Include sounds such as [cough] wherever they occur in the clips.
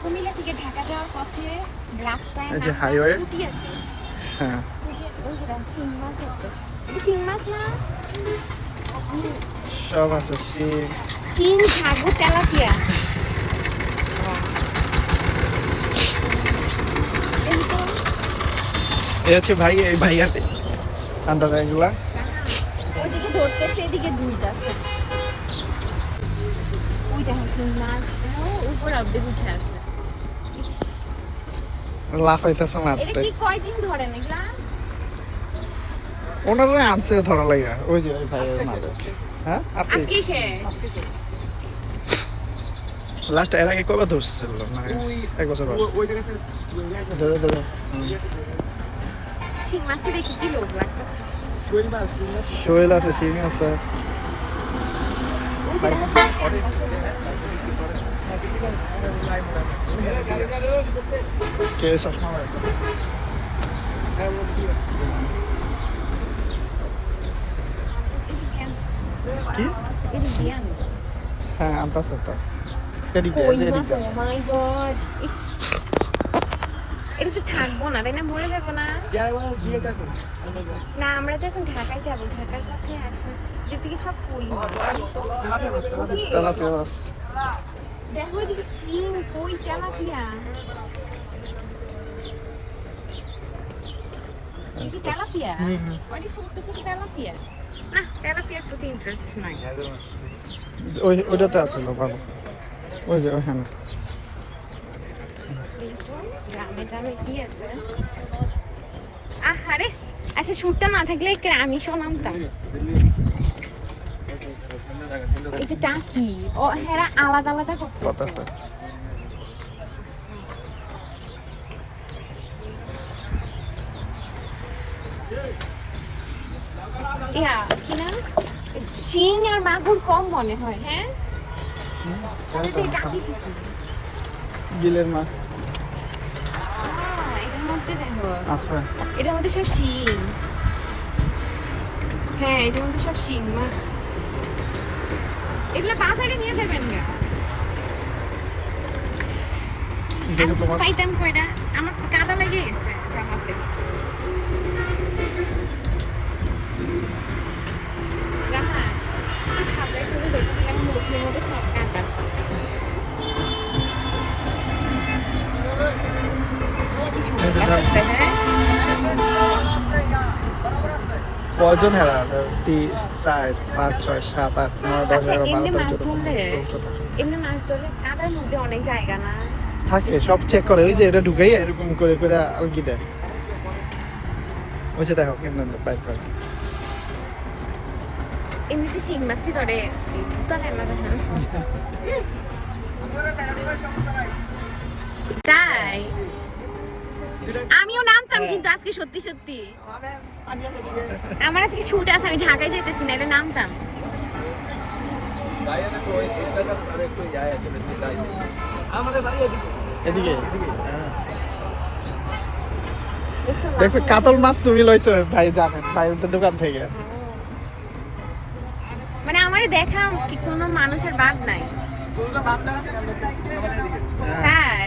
কুমিল্লা থেকে ঢাকা যাওয়ার পথে রাস্তায় যে? পুটিয়াতে। হ্যাঁ। শিং মাছ শিং না? সব আছে শিম শিং সাগু তেলাপিয়া। এই হচ্ছে ভাই এই ভাইয়া আন্দাজ এগুলা ওইদিকে ধরতেছে এদিকে ধুইতেছে ওই দেখো শিং মাছ দেখো, উপর অর্ধেক উঠে আছে ইস, লাফাইতেছে মাছটা কয়দিন ধরেন এগুলা ওনারা আনছে ধরা লাগে ওই যে ভাইয়ের মালিক হ্যাঁ আজকে? লাস্ট এর আগে কবে ধরছিল? মানে এক বছর পর ধরে ধরে। শিং মাছটা দেখে কি লোভ লাগতেছে? শৈল আছে শিং আছে। কে চশমা? কি? হ্যাঁ আনতাছে তো এদিকে এদিকে মাই গড ইস। এটা তো থাকব না তাই না? মরে যাব না? না আমরা তো এখন ঢাকায় যাব ঢাকার এদিক সব কই তেলাপিয়া মাছ দেখো এদিকে শিং কই তেলাপিয়া? এটা কি তেলাপিয়া? হুম, হুম। ছোট ছোট তেলাপিয়া? না তেলাপিয়ার প্রতি ইন্টারেস্ট নাই। ওই ওইটাতে আছিল ভালো। ওই যে ওইখানে। গ্রামে গ্রামে কি আছে? আহারে আচ্ছা সুরটা না থাকলে আমি শোনামতাম এই যে টাকি ও হেরা আলাদা আলাদা কত আছে ইয়া কি না শিং আর মাগুর কম মনে হয় হ্যাঁ। গিলের মাছ আহ, এটার মধ্যে দেখো আছে এটার মধ্যে সব শিং। হ্যাঁ এটার মধ্যে সব শিং মাছ এগুলো বাজারে নিয়ে যাবেন গা। পাইতাম কয়টা আমার কাদা লেগে গেছে জামাতে। রাহা, করে দেখবি আমি মুখের মধ্যে সব কাদা কি সুন্দর লাগতেছে, হ্যাঁ? কয়জন হেরা? তিন চার পাঁচ ছয় সাত আট নয় দশ আচ্ছা, এগারো বারো তেরো চোদ্দ ধরলে? পনেরো ষোলো সতেরো। এমনি মাছ ধরলে কাদার মধ্যে অনেক জায়গা না? থাকে সব চেক করে। ওই যে এটা ঢুকাই এরকম করে করে আলগি দেয়। ওই যে দেখো কিন্তু বাইর করে। এমনিতে শিং মাছটি ধরে না [laughs] তাই? আমিও নামতাম কিন্তু আজকে সত্যি সত্যি। আমার আজকে শুট আছে আমি ঢাকায় যেতেছি না এটা নামতাম এদিকে। এদিকে? হ্যাঁ। দেখছ, কাতল মাছ তুমি লইছো ভাই জানেন ভাইদের দোকান থেকে। মানে আমারে দেখা কি কোনো মানুষের বাদ নাই। তাই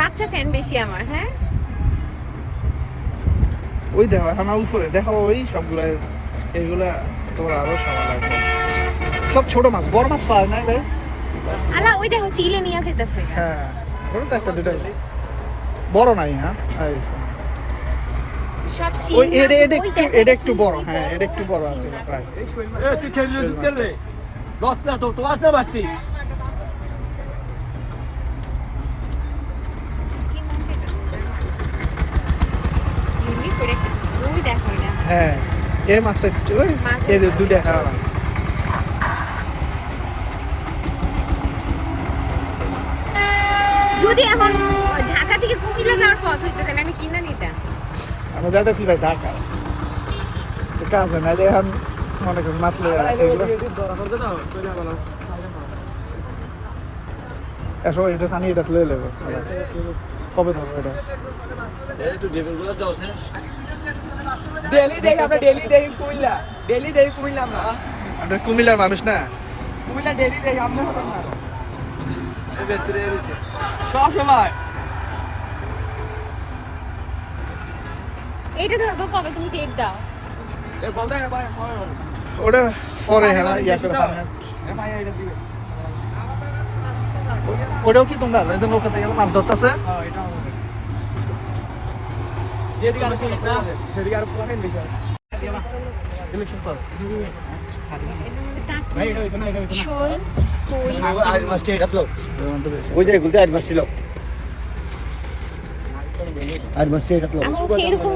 বাচ্চা ফ্যান বেশি আমার হ্যাঁ? ওই দেখো আমার উপরে দেখো ওই সবগুলা এগুলা তোমার আরও সময় লাগবে সব ছোট মাছ বড় মাছ পাওয়া না আলা ওই দেখো চিলে নিয়ে যেতেছে হ্যাঁ ওটা তো একটা দুটো বড় নাই হ্যাঁ? এই যে। সব ওই এটা ওই একটু এটা একটু বড় হ্যাঁ এটা একটু বড় আছে প্রায়। এ তুই খেল রে দশ তো তো আস না বাসটি শিং মাছ এটা। এমনি করে ওই দেখো এটা হ্যাঁ মাছটা এর দুটো হ্যাঁ যদি এখন ঢাকা থেকে কুমিল্লা যাওয়ার পথ হইতো তাহলে আমি কিনে নিতাম। আমরা যাইতেছি ভাই ঢাকা। কাজ নাহলে এখন মনে করেন মাছ লইয়া এগুলো ধরা করবে তো চলে গেল এসো এটা খানি এটা লয়ে নেব। কবে ধরবো এটা? কুমিল্লার মানুষ না? কুমিল্লা ডেলি দেই আমরা হতাম না। সব সময়। এইটা ধরবো কবে? তুমি ডেট দাও। ওটা পরে হ্যাঁ এটা দিবে। ওটাও কি তোমরা? এই যে নৌকাতে গেলে মাছ ধরতেছে। হ্যাঁ এরকম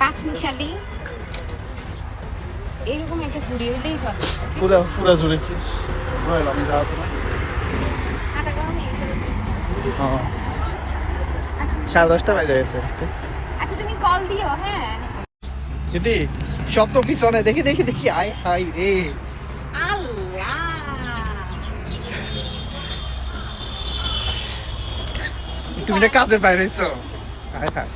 পাঁচ মিশালি। এরকম একটা ফুড়ি হইলেই চলে। পুরো পুরো জুড়ে রইলাম যা আছে না। কি? হ্যাঁ। আচ্ছা সাড়ে দশটা বাজে গেছে। আচ্ছা তুমি কল দিও হ্যাঁ। দিদি সব তো পিছনে। দেখি দেখি দেখি। আয় হাই রে। তুমি না কাজের বাইরে হায় হায়